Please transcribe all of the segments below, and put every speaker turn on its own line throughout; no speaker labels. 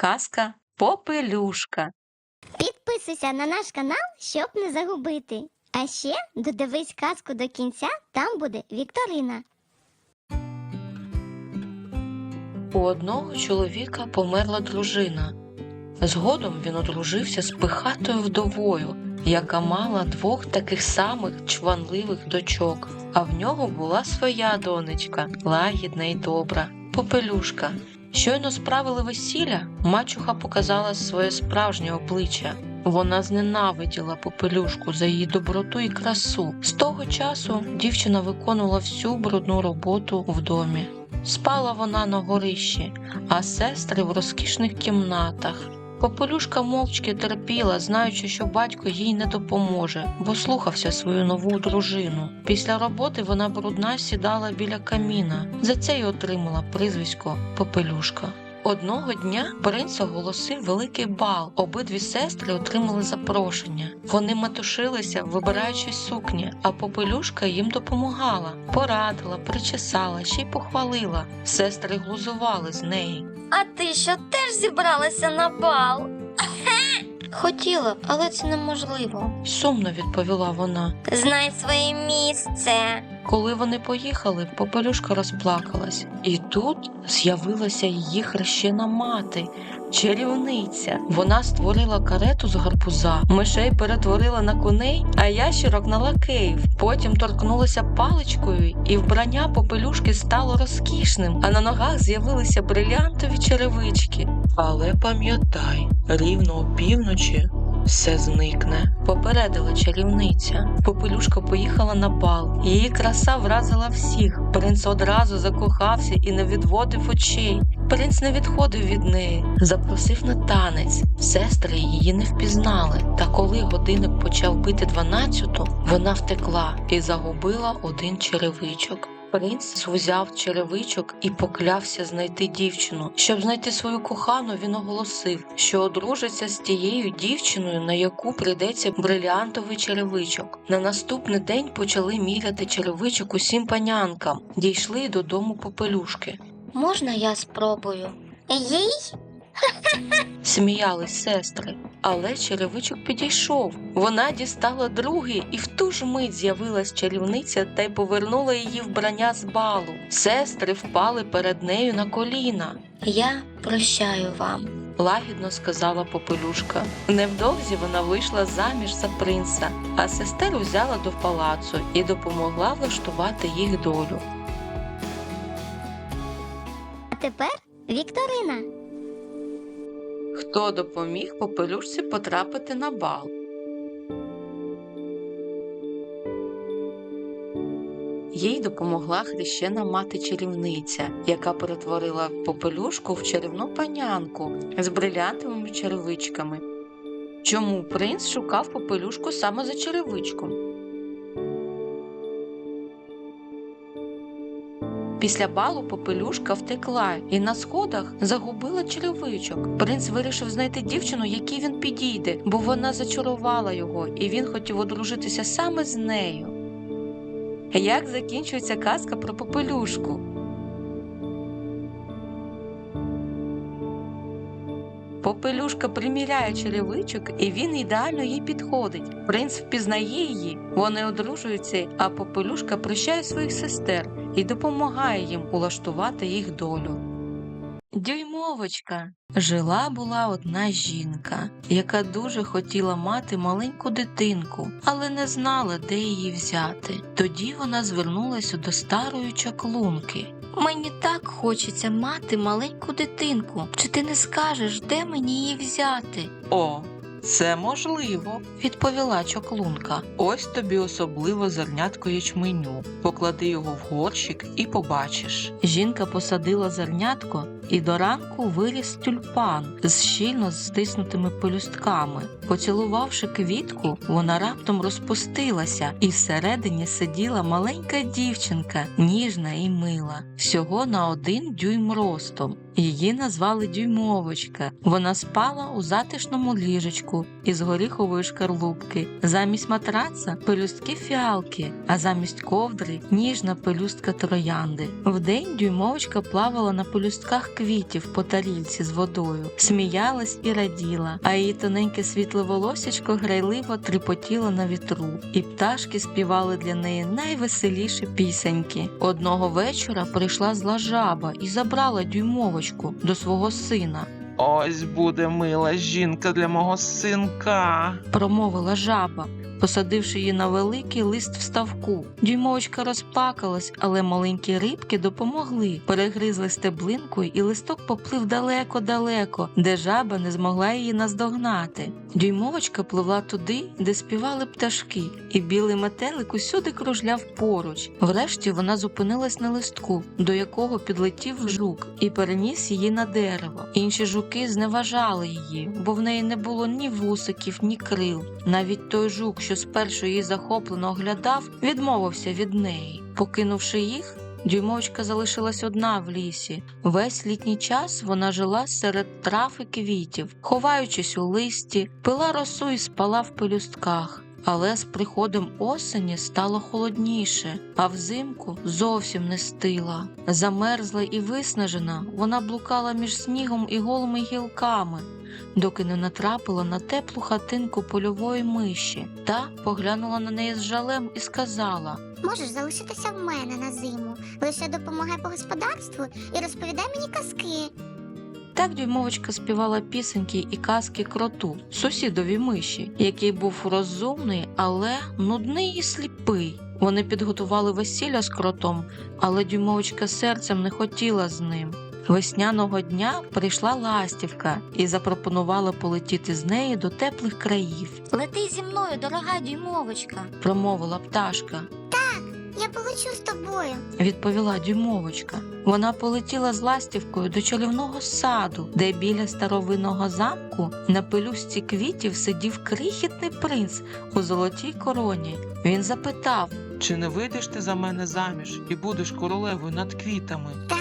Казка Попелюшка.
Підписуйся на наш канал, щоб не загубити. А ще додивись казку до кінця, там буде Вікторина.
У одного чоловіка померла дружина. Згодом він одружився з пихатою вдовою, яка мала двох таких самих чванливих дочок. А в нього була своя донечка, лагідна і добра, попелюшка. Щойно справили весілля, мачуха показала своє справжнє обличчя. Вона зненавиділа попелюшку за її доброту і красу. З того часу дівчина виконувала всю брудну роботу в домі. Спала вона на горищі, а сестри в розкішних кімнатах. Попелюшка мовчки терпіла, знаючи, що батько їй не допоможе, бо слухався свою нову дружину. Після роботи вона брудна сідала біля каміна. За це й отримала прізвисько Попелюшка. Одного дня принц оголосив великий бал. Обидві сестри отримали запрошення. Вони метушилися, вибираючи сукні, а попелюшка їм допомагала, порадила, причесала, ще й похвалила. Сестри глузували з неї.
А ти що теж зібралася на бал?
Хотіла, б, але це неможливо.
Сумно відповіла вона.
Знай своє місце.
Коли вони поїхали, попелюшка розплакалась, і тут з'явилася її хрещена мати, чарівниця. Вона створила карету з гарбуза, мишей перетворила на коней, а ящерок на лакеїв. Потім торкнулася паличкою, і вбрання попелюшки стало розкішним, а на ногах з'явилися брилянтові черевички. Але пам'ятай, рівно опівночі все зникне, попередила чарівниця. Попелюшка поїхала на бал. Її краса вразила всіх. Принц одразу закохався і не відводив очей. Принц не відходив від неї, запросив на танець. Сестри її не впізнали. Та коли годинник почав бити дванадцяту, вона втекла і загубила один черевичок. Принц узяв черевичок і поклявся знайти дівчину. Щоб знайти свою кохану, він оголосив, що одружиться з тією дівчиною, на яку прийдеться бриліантовий черевичок. На наступний день почали міряти черевичок усім панянкам, дійшли додому попелюшки.
Можна я спробую?
Їй?
Сміялись сестри, але черевичок підійшов. Вона дістала другий, і в ту ж мить з'явилась чарівниця та й повернула її вбрання з балу. Сестри впали перед нею на коліна.
Я прощаю вам.
лагідно сказала попелюшка. Невдовзі вона вийшла заміж за принца, а сестер узяла до палацу і допомогла влаштувати їх долю.
А тепер Вікторина.
Хто допоміг попелюшці потрапити на бал? Їй допомогла хрещена мати чарівниця, яка перетворила попелюшку в чарівну панянку з брилянтовими черевичками. Чому принц шукав попелюшку саме за черевичком? Після балу попелюшка втекла і на сходах загубила черевичок. Принц вирішив знайти дівчину, якій він підійде, бо вона зачарувала його, і він хотів одружитися саме з нею. Як закінчується казка про попелюшку? Попелюшка приміряє черевичок, і він ідеально їй підходить. Принц впізнає її, вони одружуються, а попелюшка прощає своїх сестер і допомагає їм улаштувати їх долю. Дюймовочка жила була одна жінка, яка дуже хотіла мати маленьку дитинку, але не знала, де її взяти. Тоді вона звернулася до старої чаклунки.
Мені так хочеться мати маленьку дитинку. Чи ти не скажеш, де мені її взяти?
О, це можливо, відповіла чоклунка. Ось тобі особливо зернятко ячменю. Поклади його в горщик і побачиш. Жінка посадила зернятко, і до ранку виріс тюльпан з щільно стиснутими пелюстками. Поцілувавши квітку, вона раптом розпустилася, і всередині сиділа маленька дівчинка, ніжна і мила, всього на один дюйм ростом. Її назвали дюймовочка. Вона спала у затишному ліжечку із горіхової шкарлупки. Замість матраца пелюстки фіалки, а замість ковдри ніжна пелюстка троянди. Вдень дюймовочка плавала на пелюстках квітів по тарілці з водою, сміялась і раділа, а її тоненьке світле волосечко грайливо тріпотіло на вітру, і пташки співали для неї найвеселіші пісеньки. Одного вечора прийшла зла жаба і забрала дюймовочку до свого сина.
Ось буде мила жінка для мого синка.
промовила жаба, посадивши її на великий лист в ставку. Дюймовочка розплакалась, але маленькі рибки допомогли, перегризли стеблинкою, і листок поплив далеко-далеко, де жаба не змогла її наздогнати. Дюймовочка пливла туди, де співали пташки, і білий метелик усюди кружляв поруч. Врешті вона зупинилась на листку, до якого підлетів жук і переніс її на дерево. Інші жуки зневажали її, бо в неї не було ні вусиків, ні крил. Навіть той жук, що спершу її захоплено оглядав, відмовився від неї. Покинувши їх, дюймовочка залишилась одна в лісі. Весь літній час вона жила серед трав і квітів, ховаючись у листі, пила росу і спала в пелюстках. Але з приходом осені стало холодніше, а взимку зовсім не стила. Замерзла і виснажена, вона блукала між снігом і голими гілками, доки не натрапила на теплу хатинку польової миші та поглянула на неї з жалем і сказала:
Можеш залишитися в мене на зиму. Лише допомагай по господарству і розповідай мені казки.
Так дюймовочка співала пісеньки і казки кроту, сусідові миші, який був розумний, але нудний і сліпий. Вони підготували весілля з кротом, але дюймовочка серцем не хотіла з ним. Весняного дня прийшла ластівка і запропонувала полетіти з нею до теплих країв,
Лети зі мною, дорога дюймовочка.
промовила пташка.
Я полечу з тобою.
відповіла дюймовочка. Вона полетіла з ластівкою до чарівного саду, де біля старовинного замку на пелюсті квітів сидів крихітний принц у золотій короні. Він запитав,
Чи не вийдеш ти за мене заміж і будеш королевою над квітами?
Так,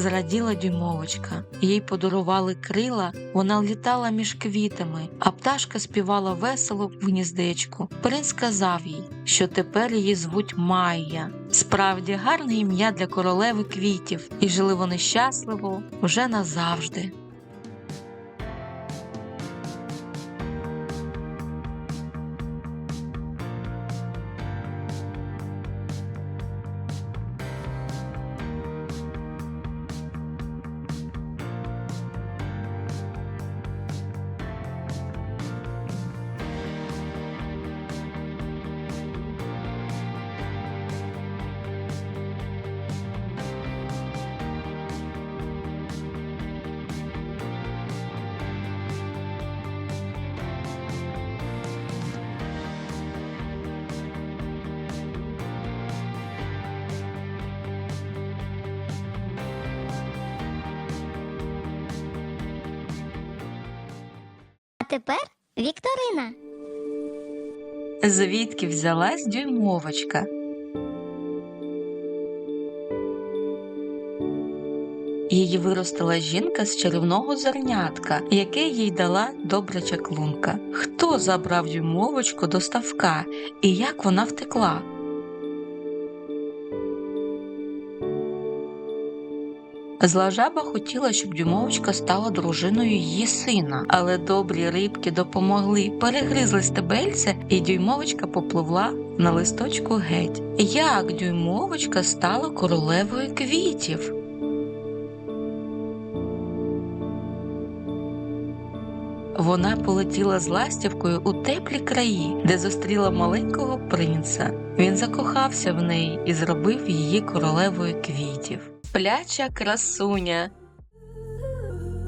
зраділа дюймовочка. Їй подарували крила, вона літала між квітами, а пташка співала весело в гніздечку. Принц сказав їй, що тепер її звуть Майя. Справді гарне ім'я для королеви квітів, і жили вони щасливо вже назавжди.
Тепер Вікторина.
Звідки взялась дюймовочка? Її виростила жінка з чарівного зернятка, яке їй дала добра чаклунка. Хто забрав дюймовочку до ставка і як вона втекла? Зла жаба хотіла, щоб дюймовочка стала дружиною її сина, але добрі рибки допомогли, перегризли стебельце, і дюймовочка попливла на листочку геть. Як дюймовочка стала королевою квітів? Вона полетіла з ластівкою у теплі краї, де зустріла маленького принца. Він закохався в неї і зробив її королевою квітів. Пляча красуня.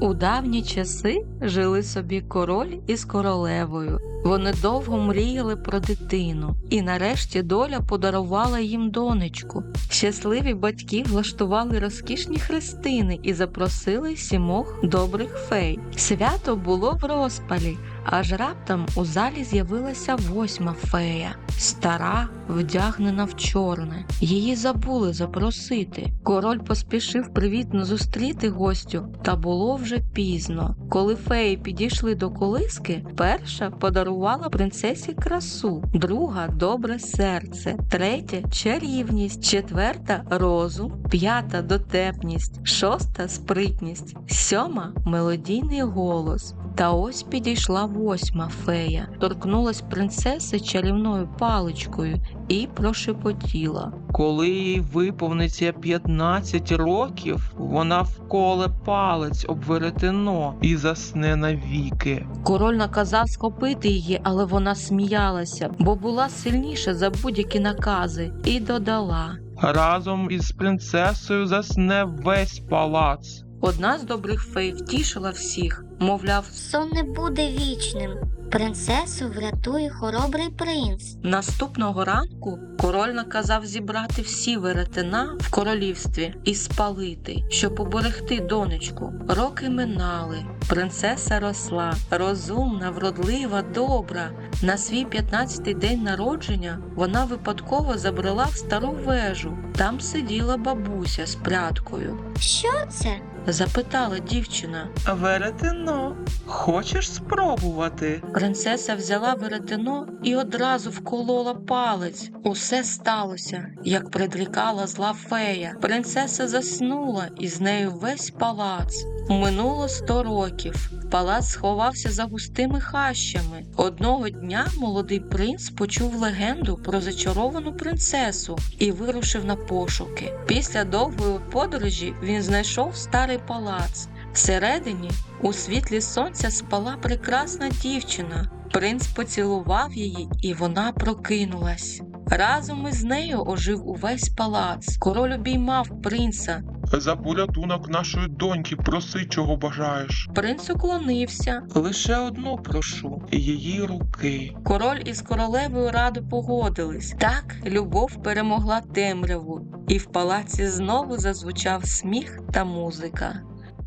У давні часи жили собі король із королевою. Вони довго мріяли про дитину, і нарешті доля подарувала їм донечку. Щасливі батьки влаштували розкішні хрестини і запросили сімох добрих фей. Свято було в розпалі, аж раптом у залі з'явилася восьма фея, стара, вдягнена в чорне. Її забули запросити. Король поспішив привітно зустріти гостю, та було вже пізно. Коли феї підійшли до колиски, перша подарувала подарувала принцесі красу, друга добре серце, третя чарівність, четверта розум, п'ята дотепність, шоста спритність, сьома мелодійний голос. Та ось підійшла восьма фея, торкнулась принцеси чарівною паличкою і прошепотіла.
Коли їй виповниться 15 років, вона вколе палець об веретено і засне навіки.
Король наказав схопити її, але вона сміялася, бо була сильніша за будь-які накази, і додала.
Разом із принцесою засне весь палац.
Одна з добрих фей втішила всіх, мовляв,
Сон не буде вічним. Принцесу врятує хоробрий принц.
Наступного ранку король наказав зібрати всі веретена в королівстві і спалити, щоб поберегти донечку. Роки минали. Принцеса росла, розумна, вродлива, добра. На свій 15-й день народження вона випадково забрела в стару вежу. Там сиділа бабуся з прядкою.
Що це?
Запитала дівчина.
Веретено, хочеш спробувати?
Принцеса взяла веретено і одразу вколола палець. Усе сталося, як предрікала зла фея. Принцеса заснула, і з нею весь палац. Минуло сто років. Палац сховався за густими хащами. Одного дня молодий принц почув легенду про зачаровану принцесу і вирушив на пошуки. Після довгої подорожі він знайшов старий палац. Всередині у світлі сонця спала прекрасна дівчина. Принц поцілував її, і вона прокинулась. Разом із нею ожив увесь палац. Король обіймав принца.
За порятунок нашої доньки проси, чого бажаєш.
Принц уклонився.
Лише одну прошу її руки.
Король із королевою радо погодились. Так любов перемогла темряву, і в палаці знову зазвучав сміх та музика.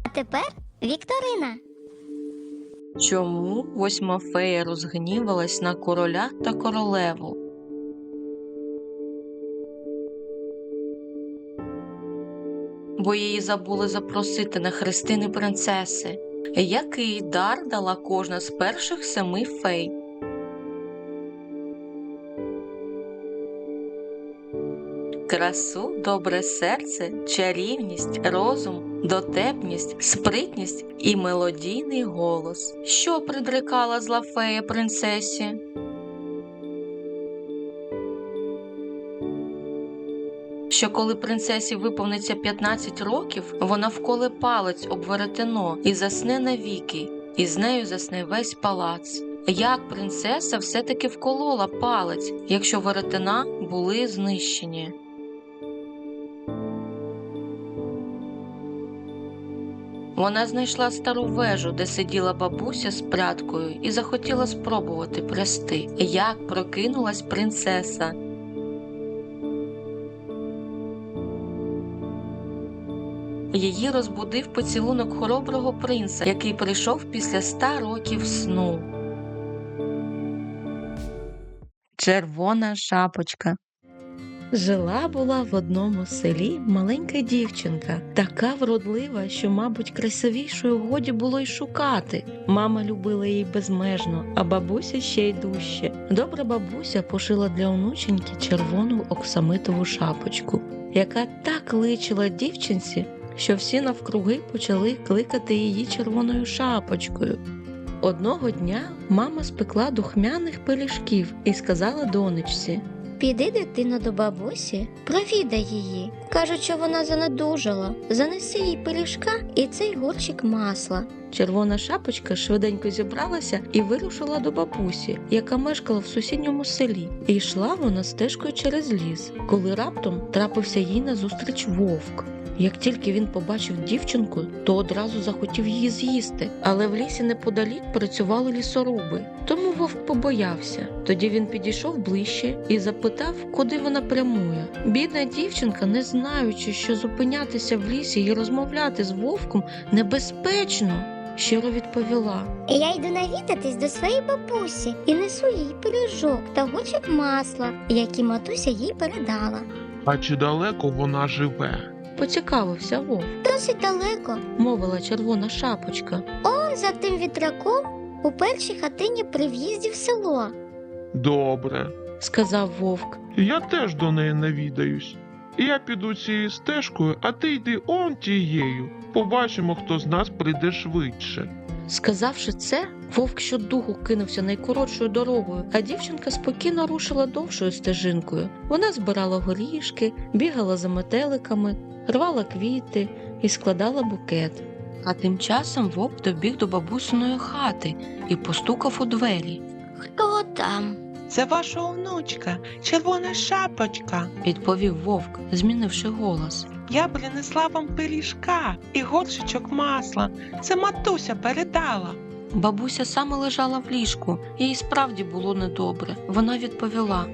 А тепер Вікторина.
Чому восьма фея розгнівалась на короля та королеву? Бо її забули запросити на хрестини принцеси. Який дар дала кожна з перших семи фей? Красу, добре серце, чарівність, розум, дотепність, спритність і мелодійний голос. Що предрикала зла фея принцесі? Що коли принцесі виповниться 15 років, вона вколе палець об веретено і засне навіки, і з нею засне весь палац. Як принцеса все-таки вколола палець, якщо веретена були знищені? Вона знайшла стару вежу, де сиділа бабуся з прядкою, і захотіла спробувати прясти, як прокинулась принцеса. Її розбудив поцілунок хороброго принца, який прийшов після ста років сну. Червона шапочка. Жила була в одному селі маленька дівчинка, така вродлива, що, мабуть, красивішою годі було й шукати. Мама любила її безмежно, а бабуся ще й дужче. Добра бабуся пошила для онученьки червону оксамитову шапочку, яка так личила дівчинці, що всі навкруги почали кликати її червоною шапочкою. Одного дня мама спекла духмяних пиріжків і сказала донечці.
Піди дитино до бабусі, провідай її. Кажуть, що вона занедужала. Занеси їй пиріжка і цей горщик масла.
Червона шапочка швиденько зібралася і вирушила до бабусі, яка мешкала в сусідньому селі. І йшла вона стежкою через ліс, коли раптом трапився їй назустріч вовк. Як тільки він побачив дівчинку, то одразу захотів її з'їсти. Але в лісі неподалік працювали лісоруби, тому вовк побоявся. Тоді він підійшов ближче і запитав, куди вона прямує. Бідна дівчинка, не знаючи, що зупинятися в лісі і розмовляти з вовком небезпечно, щиро відповіла.
Я йду навідатись до своєї бабусі і несу їй пиріжок та горщик масла, які матуся їй передала.
А чи далеко вона живе?
Поцікавився вовк,
Досить далеко.
мовила червона шапочка.
Он за тим вітраком у першій хатині при в'їзді в село.
Добре.
сказав вовк.
Я теж до неї навідаюсь. Я піду цією стежкою, а ти йди он тією. Побачимо, хто з нас прийде швидше.
Сказавши це, вовк щодуху кинувся найкоротшою дорогою, а дівчинка спокійно рушила довшою стежинкою. Вона збирала горішки, бігала за метеликами, рвала квіти і складала букет. А тим часом вовк добіг до бабусиної хати і постукав у двері.
Хто там?
Це ваша онучка, червона шапочка.
Відповів вовк, змінивши голос.
Я принесла вам пиріжка і горшечок масла. Це матуся передала.
Бабуся саме лежала в ліжку, їй справді було недобре. Вона відповіла.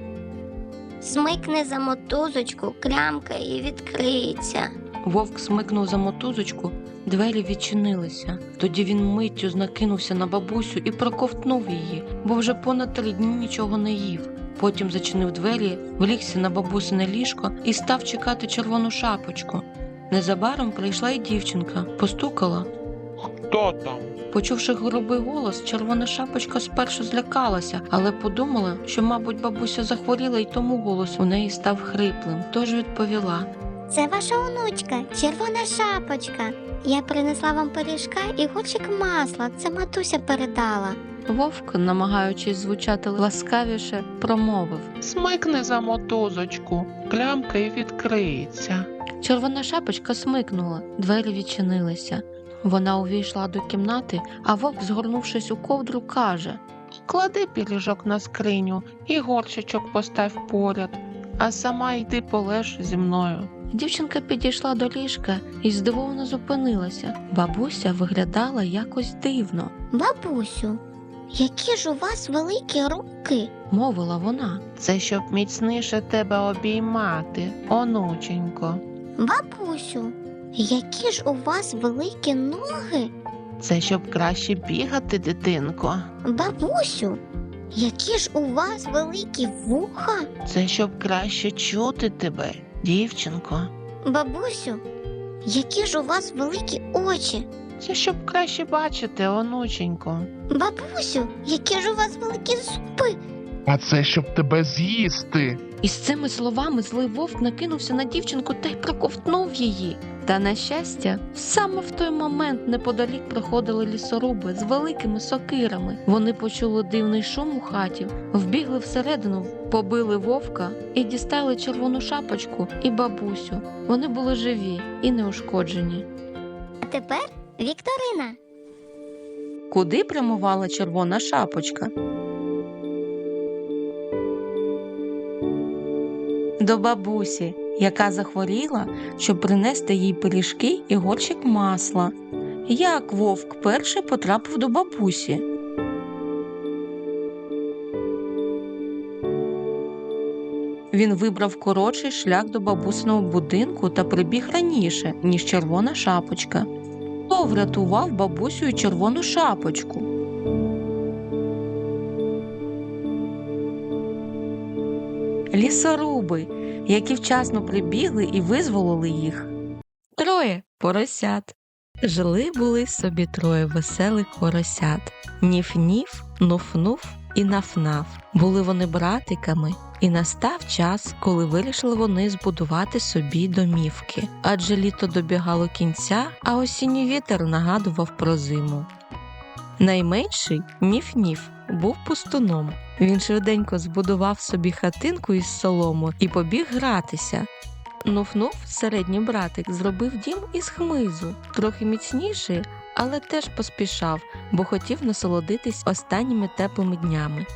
Смикни за мотузочку, клямка і відкриється.
Вовк смикнув за мотузочку, двері відчинилися. Тоді він миттю накинувся на бабусю і проковтнув її, бо вже понад три дні нічого не їв. Потім зачинив двері, влігся на бабусине ліжко і став чекати червону шапочку. Незабаром прийшла й дівчинка, постукала.
Хто там?
Почувши грубий голос, червона шапочка спершу злякалася, але подумала, що, мабуть, бабуся захворіла і тому голос у неї став хриплим, тож відповіла.
Це ваша онучка, червона шапочка. Я принесла вам пиріжка і горщик масла. Це матуся передала.
Вовк, намагаючись звучати ласкавіше, промовив.
Смикни за мотузочку, клямка і відкриється.
Червона шапочка смикнула, двері відчинилися. Вона увійшла до кімнати, а вовк, згорнувшись у ковдру, каже
Клади пиріжок на скриню і горшечок постав поряд, а сама йди полеж зі мною.
Дівчинка підійшла до ліжка і здивовано зупинилася. Бабуся виглядала якось дивно,
Бабусю, які ж у вас великі руки?
мовила вона.
Це щоб міцніше тебе обіймати, онученько.
Бабусю, які ж у вас великі ноги?
Це щоб краще бігати, дитинко.
Бабусю, які ж у вас великі вуха?
Це щоб краще чути тебе, дівчинко.
Бабусю, які ж у вас великі очі?
Це щоб краще бачити, онученько.
Бабусю, які ж у вас великі зуби?
А це щоб тебе з'їсти.
І з цими словами злий вовк накинувся на дівчинку та й проковтнув її. Та, на щастя, саме в той момент неподалік проходили лісоруби з великими сокирами. Вони почули дивний шум у хаті, вбігли всередину, побили вовка і дістали червону шапочку і бабусю. Вони були живі і неушкоджені.
А тепер Вікторина.
Куди прямувала червона шапочка? До бабусі, яка захворіла, щоб принести їй пиріжки і горщик масла. Як вовк перший потрапив до бабусі? Він вибрав коротший шлях до бабусиного будинку та прибіг раніше, ніж червона шапочка. Хто врятував бабусю і червону шапочку? Лісоруби, які вчасно прибігли і визволили їх. Троє поросят. Жили були собі троє веселих поросят. Ніф-ніф, нуф-нуф і наф-наф. Були вони братиками, і настав час, коли вирішили вони збудувати собі домівки. Адже літо добігало кінця, а осінній вітер нагадував про зиму. Найменший Ніф-Ніф був пустуном. Він швиденько збудував собі хатинку із солому і побіг гратися. Нуф-нуф, середній братик, зробив дім із хмизу, трохи міцніший, але теж поспішав, бо хотів насолодитись останніми теплими днями.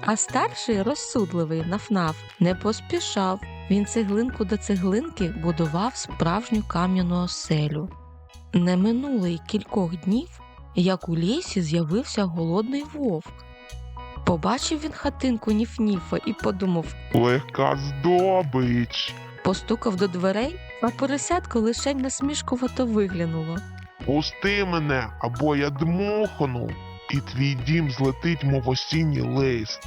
А старший, розсудливий нафнаф, не поспішав. Він цеглинку до цеглинки будував справжню кам'яну оселю. Не минуло й кількох днів, як у лісі з'явився голодний вовк. Побачив він хатинку Ніф-Ніфа і подумав,
Легка здобич.
постукав до дверей, а поросятко лише насмішкувато виглянуло.
Пусти мене, або я дмухну, і твій дім злетить, мов осінній лист.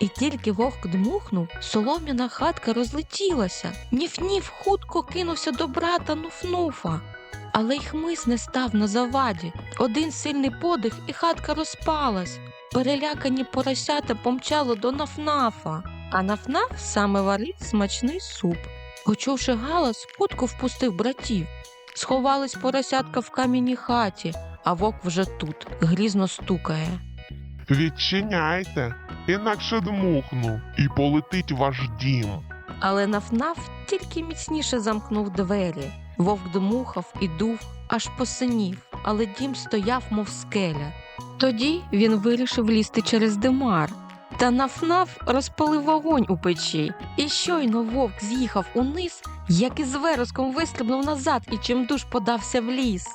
І тільки вовк дмухнув, солом'яна хатка розлетілася. Ніф-ніф хутко кинувся до брата Нуфнуфа. Але й хмиз не став на заваді. Один сильний подих, і хатка розпалась. Перелякані поросята помчало до нафнафа, а нафнаф саме варив смачний суп. Почувши галас, хутко впустив братів. Сховались поросятка в кам'яній хаті, а вовк вже тут, грізно стукає.
Відчиняйте, інакше дмухну, і полетить ваш дім.
Але нафнаф тільки міцніше замкнув двері. Вовк дмухав і дув, аж посинів, але дім стояв, мов скеля. Тоді він вирішив лізти через димар. Та нафнаф розпалив вогонь у печі, і щойно вовк з'їхав униз, як із вереском вистрибнув назад і чимдуж подався в ліс.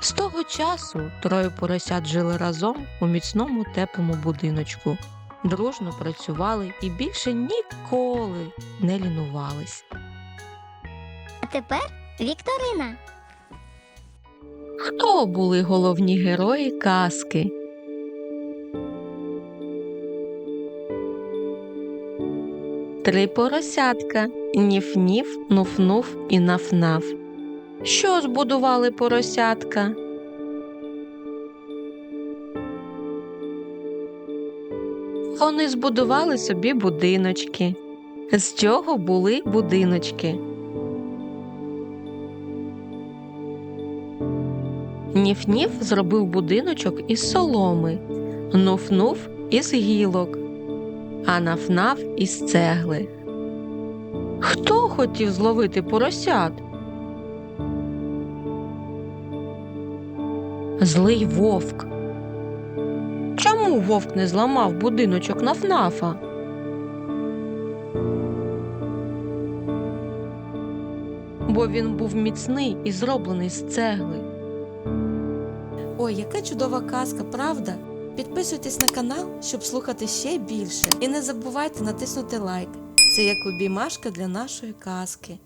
З того часу троє поросят жили разом у міцному теплому будиночку дружно працювали і більше ніколи не лінувались.
А тепер Вікторина.
Хто були головні герої казки? Три поросятка Ніф-ніф, Нуф-нуф і Наф-наф. Що збудували поросятка? Вони збудували собі будиночки. З чого були будиночки? Ніф-ніф зробив будиночок із соломи, нуф-нуф із гілок, а наф-наф із цегли. Хто хотів зловити поросят? Злий вовк. Чому вовк не зламав будиночок нафнафа? Бо він був міцний і зроблений з цегли.
Ой, яка чудова казка, правда? Підписуйтесь на канал, щоб слухати ще більше. І не забувайте натиснути лайк. Це як обіймашка для нашої казки.